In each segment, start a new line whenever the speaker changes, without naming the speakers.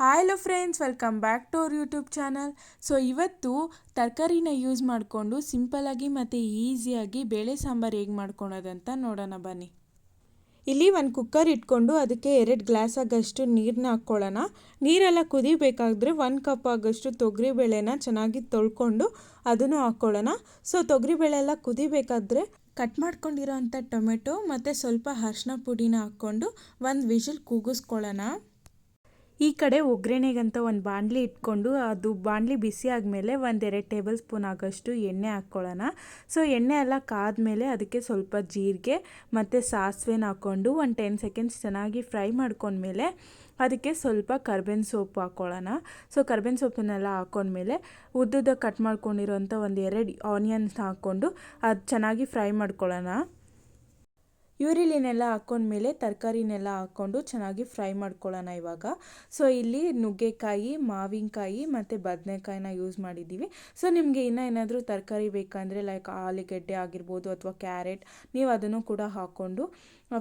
Hi hello friends welcome back to our YouTube channel so ಇವತ್ತು ತರಕಾರಿನ use ಮಾಡಿಕೊಂಡು ಸಿಂಪಲಾಗಿ ಮತ್ತು ಈಸಿಯಾಗಿ ಬೇಳೆ ಸಾಂಬಾರು ಹೇಗೆ ಮಾಡ್ಕೊಳೋದಂತ ನೋಡೋಣ ಬನ್ನಿ. ಇಲ್ಲಿ ಒಂದು ಕುಕ್ಕರ್ ಇಟ್ಕೊಂಡು ಅದಕ್ಕೆ ಎರಡು ಗ್ಲಾಸ್ ಆಗಷ್ಟು ನೀರನ್ನ ಹಾಕ್ಕೊಳ್ಳೋಣ. ನೀರೆಲ್ಲ ಕುದಿಬೇಕಾದ್ರೆ ಒಂದು ಕಪ್ ಆಗಷ್ಟು ತೊಗರಿಬೇಳೆನ ಚೆನ್ನಾಗಿ ತೊಳ್ಕೊಂಡು ಅದನ್ನು ಹಾಕ್ಕೊಳ್ಳೋಣ. ಸೊ ತೊಗರಿಬೇಳೆ ಎಲ್ಲ ಕುದಿಬೇಕಾದ್ರೆ ಕಟ್ ಮಾಡ್ಕೊಂಡಿರೋ ಅಂಥ ಟೊಮೆಟೊ ಮತ್ತು ಸ್ವಲ್ಪ ಅರ್ಶಿನ ಪುಡಿನ ಹಾಕ್ಕೊಂಡು ಒಂದು ವಿಷಲ್ ಕೂಗಿಸ್ಕೊಳ್ಳೋಣ ಈ ಕಡೆ ಒಗ್ಗರಣೆಗಂತ ಒಂದು ಬಾಣಲಿ ಇಟ್ಕೊಂಡು ಅದು ಬಾಣಲಿ ಬಿಸಿ ಆದಮೇಲೆ ಒಂದೆರಡು ಟೇಬಲ್ ಸ್ಪೂನ್ ಆಗೋಷ್ಟು ಎಣ್ಣೆ ಹಾಕ್ಕೊಳ್ಳೋಣ. ಸೊ, ಎಣ್ಣೆ ಎಲ್ಲ ಕಾದ್ಮೇಲೆ ಅದಕ್ಕೆ ಸ್ವಲ್ಪ ಜೀರಿಗೆ ಮತ್ತು ಸಾಸಿವೆನ ಹಾಕ್ಕೊಂಡು ಒಂದು ಟೆನ್ ಸೆಕೆಂಡ್ಸ್ ಚೆನ್ನಾಗಿ ಫ್ರೈ ಮಾಡ್ಕೊಂಡ್ಮೇಲೆ ಅದಕ್ಕೆ ಸ್ವಲ್ಪ ಕರ್ಬೇವಿನ ಸೊಪ್ಪು ಹಾಕ್ಕೊಳ್ಳೋಣ. ಸೊ, ಕರ್ಬೇವಿನ ಸೋಪನ್ನೆಲ್ಲ ಹಾಕ್ಕೊಂಡ್ಮೇಲೆ ಉದ್ದುದ ಕಟ್ ಮಾಡ್ಕೊಂಡಿರೋಂಥ ಒಂದು ಎರಡು ಆನಿಯನ್ಸ್ ಹಾಕ್ಕೊಂಡು ಅದು ಚೆನ್ನಾಗಿ ಫ್ರೈ ಮಾಡ್ಕೊಳ್ಳೋಣ. ಈರುಳ್ಳಿನೆಲ್ಲ ಹಾಕೊಂಡ್ಮೇಲೆ ತರಕಾರಿನೆಲ್ಲ ಹಾಕ್ಕೊಂಡು ಚೆನ್ನಾಗಿ ಫ್ರೈ ಮಾಡ್ಕೊಳ್ಳೋಣ ಇವಾಗ. ಸೊ ಇಲ್ಲಿ ನುಗ್ಗೆಕಾಯಿ, ಮಾವಿನಕಾಯಿ ಮತ್ತು ಬದನೆಕಾಯಿನ ಯೂಸ್ ಮಾಡಿದ್ದೀವಿ. ಸೊ ನಿಮಗೆ ಇನ್ನೂ ಏನಾದರೂ ತರಕಾರಿ ಬೇಕಂದರೆ ಲೈಕ್ ಆಲೂಗೆಡ್ಡೆ ಆಗಿರ್ಬೋದು ಅಥವಾ ಕ್ಯಾರೆಟ್, ನೀವು ಅದನ್ನು ಕೂಡ ಹಾಕ್ಕೊಂಡು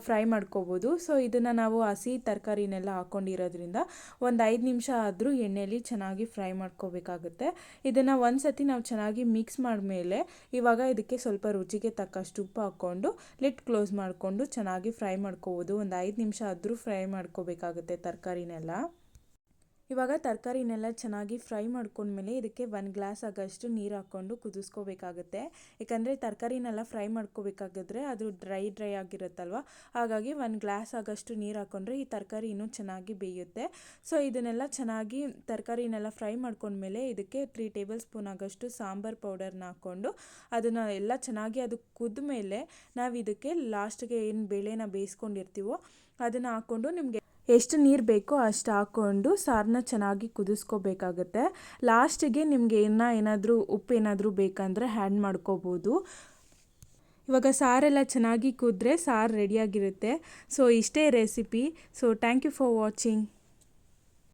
ಫ್ರೈ ಮಾಡ್ಕೋಬೋದು. ಸೊ ಇದನ್ನು ನಾವು ಹಸಿ ತರಕಾರಿನೆಲ್ಲ ಹಾಕ್ಕೊಂಡಿರೋದ್ರಿಂದ ಒಂದು ಐದು ನಿಮಿಷ ಆದರೂ ಎಣ್ಣೆಯಲ್ಲಿ ಚೆನ್ನಾಗಿ ಫ್ರೈ ಮಾಡ್ಕೋಬೇಕಾಗುತ್ತೆ. ಇದನ್ನು ಒಂದು ಸತಿ ನಾವು ಚೆನ್ನಾಗಿ ಮಿಕ್ಸ್ ಮಾಡಿದ್ಮೇಲೆ ಇವಾಗ ಇದಕ್ಕೆ ಸ್ವಲ್ಪ ರುಚಿಗೆ ತಕ್ಕಷ್ಟು ಉಪ್ಪು ಹಾಕ್ಕೊಂಡು ಲಿಟ್ ಕ್ಲೋಸ್ ಮಾಡಿಕೊಂಡು ಚೆನ್ನಾಗಿ ಫ್ರೈ ಮಾಡ್ಕೋಬೋದು. ಒಂದು ಐದು ನಿಮಿಷ ಆದರೂ ಫ್ರೈ ಮಾಡ್ಕೋಬೇಕಾಗುತ್ತೆ ತರಕಾರಿನೆಲ್ಲ. ಇವಾಗ ತರಕಾರಿನೆಲ್ಲ ಚೆನ್ನಾಗಿ ಫ್ರೈ ಮಾಡ್ಕೊಂಡ್ಮೇಲೆ ಇದಕ್ಕೆ ಒನ್ ಗ್ಲಾಸ್ ಆಗೋಷ್ಟು ನೀರು ಹಾಕ್ಕೊಂಡು ಕುದಿಸ್ಕೋಬೇಕಾಗುತ್ತೆ. ಯಾಕಂದರೆ ತರಕಾರಿನೆಲ್ಲ ಫ್ರೈ ಮಾಡ್ಕೋಬೇಕಾಗಿದ್ರೆ ಅದು ಡ್ರೈ ಡ್ರೈ ಆಗಿರುತ್ತಲ್ವ? ಹಾಗಾಗಿ ಒಂದು ಗ್ಲಾಸ್ ಆಗೋಷ್ಟು ನೀರು ಹಾಕ್ಕೊಂಡ್ರೆ ಈ ತರಕಾರಿ ಇನ್ನೂ ಚೆನ್ನಾಗಿ ಬೇಯುತ್ತೆ. ಸೊ, ಇದನ್ನೆಲ್ಲ ಚೆನ್ನಾಗಿ ತರಕಾರಿನೆಲ್ಲ ಫ್ರೈ ಮಾಡ್ಕೊಂಡ್ಮೇಲೆ ಇದಕ್ಕೆ ತ್ರೀ ಟೇಬಲ್ ಸ್ಪೂನ್ ಆಗೋಷ್ಟು ಸಾಂಬಾರು ಪೌಡರ್ನ ಹಾಕ್ಕೊಂಡು ಅದನ್ನು ಎಲ್ಲ ಚೆನ್ನಾಗಿ ಅದು ಕುದ್ದ ಮೇಲೆ ನಾವು ಇದಕ್ಕೆ ಲಾಸ್ಟ್ಗೆ ಏನು ಬೇಳೆನ ಬೇಯಿಸ್ಕೊಂಡಿರ್ತೀವೋ ಅದನ್ನು ಹಾಕ್ಕೊಂಡು ನಿಮಗೆ ಎಷ್ಟು ನೀರು ಬೇಕೋ ಅಷ್ಟು ಹಾಕ್ಕೊಂಡು ಸಾರನ್ನ ಚೆನ್ನಾಗಿ ಕುದಿಸ್ಕೋಬೇಕಾಗತ್ತೆ. ಲಾಸ್ಟಿಗೆ ನಿಮಗೆ ಇನ್ನೂ ಏನಾದರೂ ಉಪ್ಪು ಏನಾದರೂ ಬೇಕಂದರೆ ಹ್ಯಾಂಡ್ ಮಾಡ್ಕೋಬೋದು. ಇವಾಗ ಸಾರೆಲ್ಲ ಚೆನ್ನಾಗಿ ಕುದ್ರೆ ಸಾರು ರೆಡಿಯಾಗಿರುತ್ತೆ ಸೊ ಇಷ್ಟೇ recipe so thank you for watching